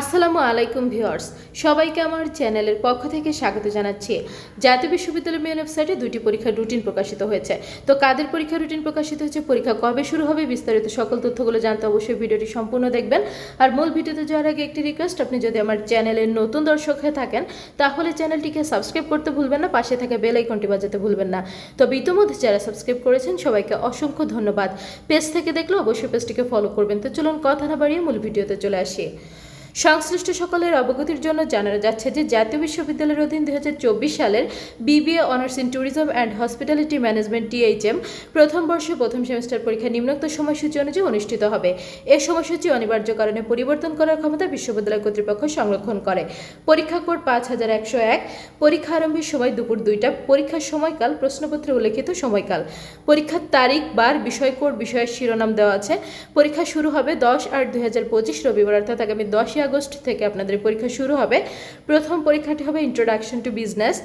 আসসালামু আলাইকুম ভিউয়ার্স, সবাইকে আমার চ্যানেলের পক্ষ থেকে স্বাগত জানাচ্ছি। জাতীয় বিশ্ববিদ্যালয় মেন ওয়েবসাইটে দুটি পরীক্ষার রুটিন প্রকাশিত হয়েছে। তো কাদের পরীক্ষার রুটিন প্রকাশিত হয়েছে, পরীক্ষা কবে শুরু হবে বিস্তারিত সকল তথ্যগুলো জানতে অবশ্যই ভিডিওটি সম্পূর্ণ দেখবেন। আর মূল ভিডিওতে যাওয়ার আগে একটি রিকোয়েস্ট আপনি যদি আমার চ্যানেলের নতুন দর্শক হয়ে থাকেন, তাহলে চ্যানেলটিকে সাবস্ক্রাইব করতে ভুলবেন না, পাশে থাকা বেল আইকনটি বাজাতে ভুলবেন না। তবে ইতিমধ্যে যারা সাবস্ক্রাইব করেছেন, সবাইকে অসংখ্য ধন্যবাদ। পেজ থেকে দেখলে অবশ্যই পেজটিকে ফলো করবেন। তো চলুন কথা না বাড়িয়ে মূল ভিডিওতে চলে আসি। সংশ্লিষ্ট সকলের অবগতির জন্য জানানো যাচ্ছে যে জাতীয় বিশ্ববিদ্যালয়ের অধীন দুই হাজার চব্বিশ সালের B B A honours in tourism and hospitality management T H M প্রথম বর্ষে প্রথম সেমিস্টার পরীক্ষা নিম্নোক্ত সময়সূচি অনুযায়ী অনুষ্ঠিত হবে। এ সময়সূচি অনিবার্য কারণে পরিবর্তন করার ক্ষমতা বিশ্ববিদ্যালয় কর্তৃপক্ষ সংরক্ষণ করে। পরীক্ষা কোড পাঁচ হাজার একশো এক, পরীক্ষা আরম্ভের সময় দুপুর দুইটা, পরীক্ষার সময়কাল, প্রশ্নপত্রে উল্লেখিত সময়কাল। পরীক্ষার তারিখ, বার, বিষয় কোড, বিষয়ের শিরোনাম দেওয়া আছে। পরীক্ষা শুরু হবে দশ আট দুই রবিবার, অর্থাৎ আগামী দশই আগস্ট থেকে আপনাদের পরীক্ষা শুরু হবে। প্রথম পরীক্ষাটি হবে ইন্ট্রোডাকশন টু বিজনেস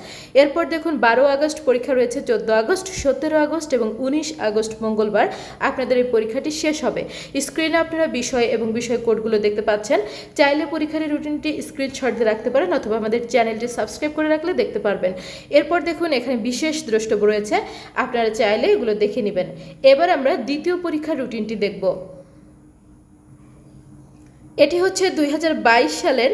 এরপর দেখুন, বারো আগস্ট পরীক্ষা রয়েছে, চোদ্দ আগস্ট, সতেরো আগস্ট এবং উনিশ আগস্ট মঙ্গলবার আপনাদের এই পরীক্ষাটি শেষ হবে। স্ক্রিনে আপনারা বিষয় এবং বিষয় কোডগুলো দেখতে পাচ্ছেন। চাইলে পরীক্ষার রুটিনটি স্ক্রিনশট দিয়ে রাখতে পারেন অথবা আমাদের চ্যানেলটি সাবস্ক্রাইব করে রাখলে দেখতে পারবেন। এরপর দেখুন, এখানে বিশেষ দ্রষ্টব্য রয়েছে। আপনারা চাইলে এগুলো দেখে নেবেন। এবার আমরা দ্বিতীয় পরীক্ষার রুটিনটি দেখব। এটি হচ্ছে দুই হাজার বাইশ সালের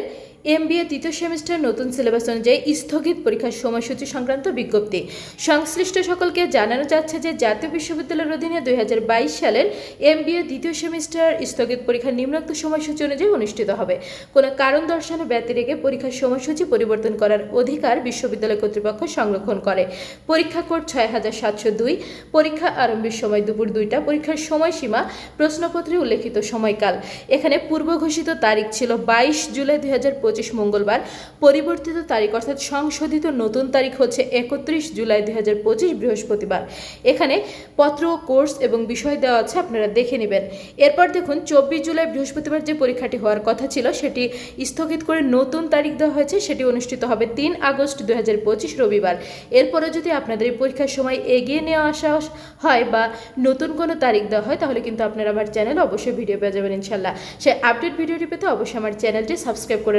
এমবিএ তৃতীয় সেমিস্টার নতুন সিলেবাস অনুযায়ী স্থগিত পরীক্ষার সময়সূচি সংক্রান্ত বিজ্ঞপ্তি। সংশ্লিষ্ট সকলকে জানানো যাচ্ছে যে জাতীয় বিশ্ববিদ্যালয়ের অধীনে দুই হাজার বাইশ সালের এমবিএ দ্বিতীয় সেমিস্টার স্থগিত পরীক্ষা নিম্নোক্ত সময়সূচি অনুযায়ী অনুষ্ঠিত হবে। কোনো কারণ দর্শানো ব্যতি রেখে পরীক্ষার সময়সূচি পরিবর্তন করার অধিকার বিশ্ববিদ্যালয় কর্তৃপক্ষ সংরক্ষণ করে। পরীক্ষা কোড ছয় হাজার সাতশো দুই, পরীক্ষা আরম্ভের সময় দুপুর দুইটা, পরীক্ষার সময়সীমা, প্রশ্নপত্রে উল্লেখিত সময়কাল। এখানে পূর্ব ঘোষিত তারিখ ছিল বাইশ জুলাই দুই হাজার পঁচিশ মঙ্গলবার পরিবর্তিত তারিখ, অর্থাৎ সংশোধিত নতুন তারিখ হচ্ছে একত্রিশ জুলাই দুই হাজার পঁচিশ বৃহস্পতিবার। এখানে পত্র, কোর্স এবং বিষয় দেওয়া আছে, আপনারা দেখে নেবেন। এরপর দেখুন, চব্বিশ জুলাই বৃহস্পতিবার যে পরীক্ষাটি হওয়ার কথা ছিল, সেটি স্থগিত করে নতুন তারিখ দেওয়া হয়েছে, সেটি অনুষ্ঠিত হবে তিন আগস্ট দুই হাজার পঁচিশ রবিবার। এরপরে যদি আপনাদের এই পরীক্ষার সময় এগিয়ে নেওয়া আসা হয় বা নতুন কোনো তারিখ দেওয়া হয়, তাহলে কিন্তু আপনারা আমার চ্যানেল অবশ্যই ভিডিও পেয়ে যাবেন ইনশাল্লাহ। সেই আপডেট ভিডিওটি পেতে অবশ্যই আমার চ্যানেলটি সাবস্ক্রাইব করে